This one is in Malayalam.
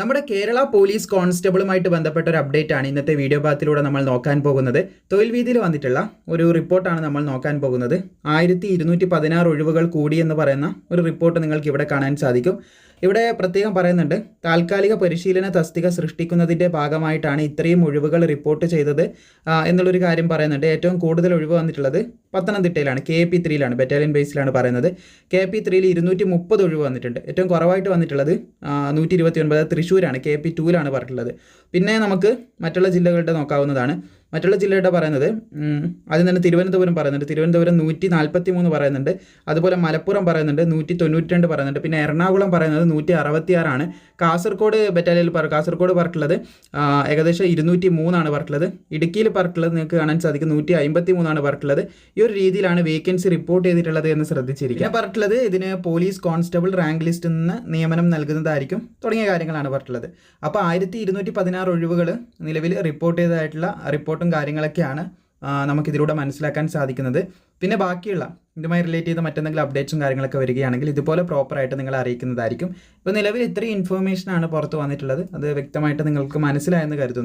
നമ്മുടെ കേരള പോലീസ് കോൺസ്റ്റബിളുമായിട്ട് ബന്ധപ്പെട്ട ഒരു അപ്ഡേറ്റ് ആണ് ഇന്നത്തെ വീഡിയോ ഭാഗത്തിലൂടെ നമ്മൾ നോക്കാൻ പോകുന്നത്. തൊഴിൽ വീതിയിൽ വന്നിട്ടുള്ള ഒരു റിപ്പോർട്ടാണ് നമ്മൾ നോക്കാൻ പോകുന്നത്. ആയിരത്തി ഇരുന്നൂറ്റി പതിനാറ് ഒഴിവുകൾ കൂടി എന്ന് പറയുന്ന ഒരു റിപ്പോർട്ട് നിങ്ങൾക്ക് ഇവിടെ കാണാൻ സാധിക്കും. ഇവിടെ പ്രത്യേകം പറയുന്നുണ്ട് താൽക്കാലിക പരിശീലന തസ്തിക സൃഷ്ടിക്കുന്നതിന്റെ ഭാഗമായിട്ടാണ് ഇത്രയും ഒഴിവുകൾ റിപ്പോർട്ട് ചെയ്തത് എന്നുള്ളൊരു കാര്യം പറയുന്നുണ്ട്. ഏറ്റവും കൂടുതൽ ഒഴിവ് വന്നിട്ടുള്ളത് പത്തനംതിട്ടയിലാണ് കെ പി ത്രീയിലാണ് ബറ്റാലിയൻ ബേസിലാണ് പറയുന്നത്. കെ പി ത്രീയിൽ ഇരുന്നൂറ്റി മുപ്പത് ഒഴിവ് വന്നിട്ടുണ്ട്. ഏറ്റവും കുറവായിട്ട് വന്നിട്ടുള്ളത് നൂറ്റി ഇരുപത്തി ഒൻപത് തൃശ്ശൂരാണ് കെ പി ടൂവിലാണ് പറഞ്ഞിട്ടുള്ളത്. പിന്നെ നമുക്ക് മറ്റുള്ള ജില്ലകളുടെ നോക്കാവുന്നതാണ്. മറ്റുള്ള ജില്ലയുടെ പറയുന്നത് ആദ്യം തന്നെ തിരുവനന്തപുരം പറയുന്നുണ്ട്. തിരുവനന്തപുരം നൂറ്റി നാൽപ്പത്തി മൂന്ന് പറയുന്നുണ്ട്. അതുപോലെ മലപ്പുറം പറയുന്നുണ്ട് നൂറ്റി തൊണ്ണൂറ്റി രണ്ട് പറയുന്നുണ്ട്. പിന്നെ എറണാകുളം പറയുന്നത് നൂറ്റി അറുപത്തി ആറാണ് കാസർഗോഡ് ബറ്റാലിയനിൽ പറ കാസർഗോഡ് പറഞ്ഞിട്ടുള്ളത് ഏകദേശം ഇരുന്നൂറ്റി മൂന്നാണ് പറഞ്ഞിട്ടുള്ളത് ഇടുക്കിയിൽ പറഞ്ഞിട്ടുള്ളത് നിങ്ങൾക്ക് കാണാൻ സാധിക്കും നൂറ്റി അമ്പത്തി മൂന്നാണ് പറഞ്ഞിട്ടുള്ളത് ഈ ഒരു രീതിയിലാണ് വേക്കൻസി റിപ്പോർട്ട് ചെയ്തിട്ടുള്ളത് എന്ന് ശ്രദ്ധിച്ചിരിക്കുക. പറഞ്ഞിട്ടുള്ളത് ഇതിന് പോലീസ് കോൺസ്റ്റബിൾ റാങ്ക് ലിസ്റ്റിൽ നിന്ന് നിയമനം നൽകുന്നതായിരിക്കും തുടങ്ങിയ കാര്യങ്ങളാണ് പറഞ്ഞിട്ടുള്ളത് അപ്പോൾ ആയിരത്തി ഇരുന്നൂറ്റി പതിനാറ് ഒഴിവുകൾ നിലവിൽ റിപ്പോർട്ട് ചെയ്തതായിട്ടുള്ള റിപ്പോർട്ടും കാര്യങ്ങളൊക്കെയാണ് നമുക്ക് നമുക്കിതിലൂടെ മനസ്സിലാക്കാൻ സാധിക്കുന്നത്. പിന്നെ ബാക്കിയുള്ള ഇതുമായി റിലേറ്റ് ചെയ്ത മറ്റെന്തെങ്കിലും അപ്ഡേറ്റ്സും കാര്യങ്ങളൊക്കെ വരികയാണെങ്കിൽ ഇതുപോലെ പ്രോപ്പറായിട്ട് നിങ്ങൾ അറിയിക്കുന്നതായിരിക്കും. ഇപ്പോൾ നിലവിൽ ഇത്രയും ഇൻഫർമേഷനാണ് പുറത്ത് വന്നിട്ടുള്ളത്. അത് വ്യക്തമായിട്ട് നിങ്ങൾക്ക് മനസ്സിലായെന്ന് കരുതുന്നു.